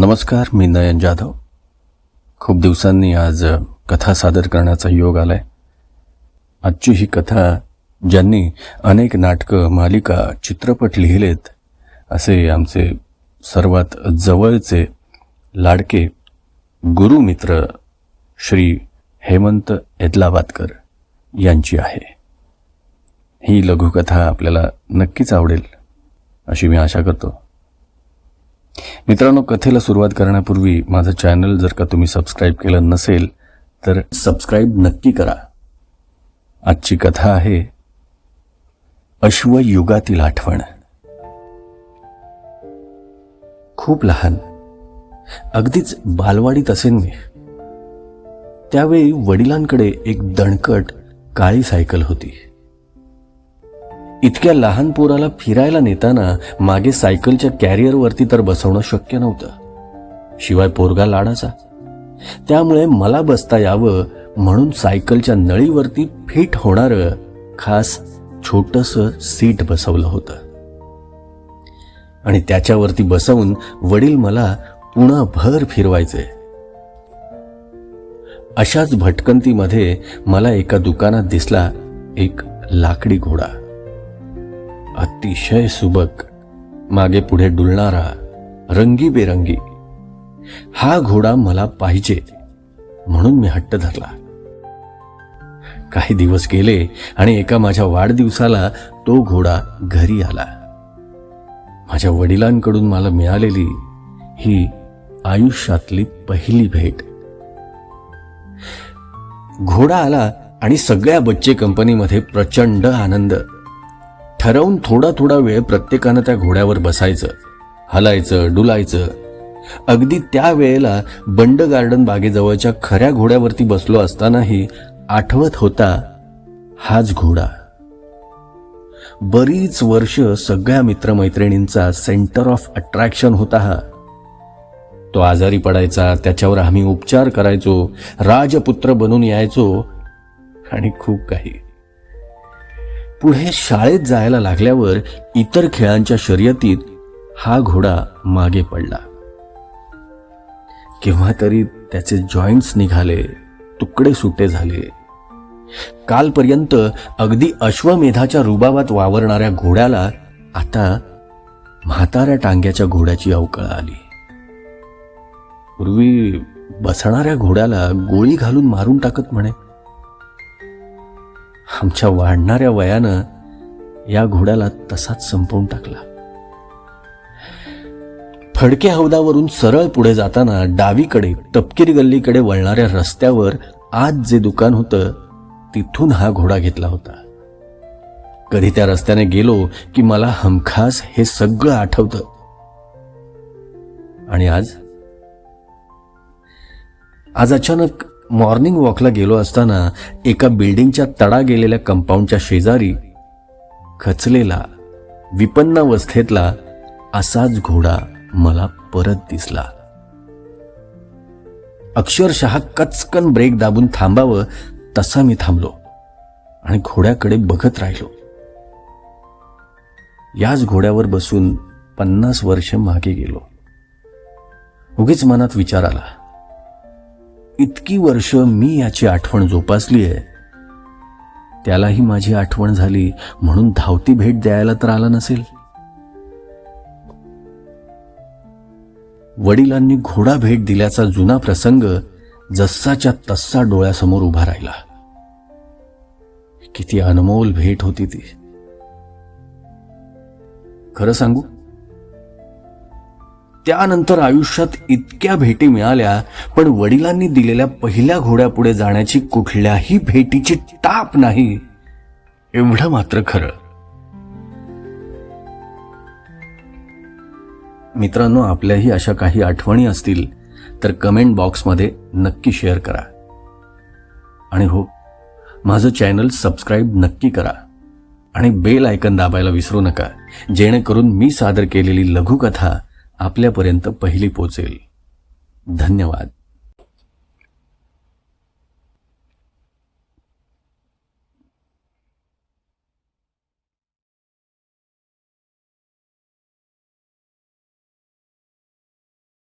नमस्कार मी नयन जाधव. खूप दिवसांनी आज कथा सादर करण्याचा योग आलाय. आजची ही कथा ज्यांनी अनेक नाटकं मालिका चित्रपट लिहिलेत असे आमचे सर्वात जवळचे लाडके गुरुमित्र श्री हेमंत एदलाबादकर यांची आहे. ही लघुकथा आपल्याला नक्कीच आवडेल अशी मी आशा करतो. मित्रांनो कथेला सुरुवात करण्यापूर्वी माझं चॅनल जर का तुम्ही सबस्क्राईब केलं नसेल तर सबस्क्राईब नक्की करा. आजची कथा आहे अश्वयुगातील आठवण. खूप लहान अगदीच बालवाडीत असेन मी. त्यावेळी वडिलांकडे एक दणकट काळी सायकल होती. इतक्या लहान पोराला फिरायला नेताना मागे सायकलच्या कॅरियरवरती तर बसवणं शक्य नव्हतं. शिवाय पोरगा लाडाचा. त्यामुळे मला बसता यावं म्हणून सायकलच्या नळीवरती फिट होणारं खास छोटस सीट बसवलं होतं. आणि त्याच्यावरती बसवून वडील मला पुन्हा भर फिरवायचे. अशाच भटकंतीमध्ये मला एका दुकानात दिसला एक लाकडी घोडा. अतिशय सुबक. मागे पुढे डुलणारा रंगीबेरंगी. हा घोडा मला पाहिजे म्हणून मी हट्ट धरला. काही दिवस गेले आणि एका माझ्या वाढदिवसाला तो घोडा घरी आला. माझ्या वडिलांकडून मला मिळालेली ही आयुष्यातली पहिली भेट. घोडा आला आणि सगळ्या बच्चे कंपनीमध्ये प्रचंड आनंद. ठरवून थोडा थोडा वेळ प्रत्येकानं त्या घोड्यावर बसायचं हलायचं डुलायचं. अगदी त्या वेळेला बंड गार्डन बागेजवळच्या खऱ्या घोड्यावरती बसलो असतानाही आठवत होता हाच घोडा. बरीच वर्ष सगळ्या मित्रमैत्रिणींचा सेंटर ऑफ अट्रॅक्शन होता हा. तो आजारी पडायचा त्याच्यावर आम्ही उपचार करायचो राजपुत्र बनून यायचो आणि खूप काही. पुढे शाळेत जायला लागल्यावर इतर खेळांच्या शर्यतीत हा घोडा मागे पडला. केव्हा तरी त्याचे जॉईंट्स निघाले तुकडे सुटे झाले. कालपर्यंत अगदी अश्वमेधाच्या रुबाबात वावरणाऱ्या घोड्याला आता म्हाताऱ्या टांग्याच्या घोड्याची अवकळ आली. पूर्वी बसणाऱ्या घोड्याला गोळी घालून मारून टाकत म्हणे. आमच्या वाढणाऱ्या वयानं या घोड्याला तसाच संपवून टाकला. फडके हौदावरून सरळ पुढे जाताना डावीकडे टपकीर गल्लीकडे वळणाऱ्या रस्त्यावर आज जे दुकान होतं तिथून हा घोडा घेतला होता. कधी त्या रस्त्याने गेलो की मला हमखास हे सगळं आठवतं. आणि आज? आज अचानक मॉर्निंग वॉकला गेलो असताना एका बिल्डिंगच्या तडा गेलेल्या कंपाऊंडच्या शेजारी खचलेला विपन्नावस्थेतला असाच घोडा मला परत दिसला. अक्षरशः कचकन ब्रेक दाबून थांबावं तसा मी थांबलो आणि घोड्याकडे बघत राहिलो. याच घोड्यावर बसून पन्नास वर्ष मागे गेलो. उगीच मनात विचार आला इतकी वर्ष मी याची आठवण जोपासली आहे. त्यालाही माझी आठवण झाली म्हणून धावती भेट द्यायला तर आला नसेल. वडिलांनी घोडा भेट दिल्याचा जुना प्रसंग जस्साच्या तस्सा डोळ्यासमोर उभा राहिला. किती अनमोल भेट होती ती. खरं सांगू? त्यानंतर आयुष्यात इतक्या भेटी मिळाल्या पण वडिलांनी दिलेल्या पहिल्या घोड्यापुढे जाण्याची कुठल्याही भेटीची टाप नाही. एवढं मात्र खरं. मित्रांनो आपल्याही अशा काही आठवणी असतील तर कमेंट बॉक्समध्ये नक्की शेअर करा. आणि हो माझं चॅनल सबस्क्राईब नक्की करा. आणि बेल आयकन दाबायला विसरू नका जेणेकरून मी सादर केलेली लघुकथा आपल्यापर्यंत पहिली पोचेल. धन्यवाद.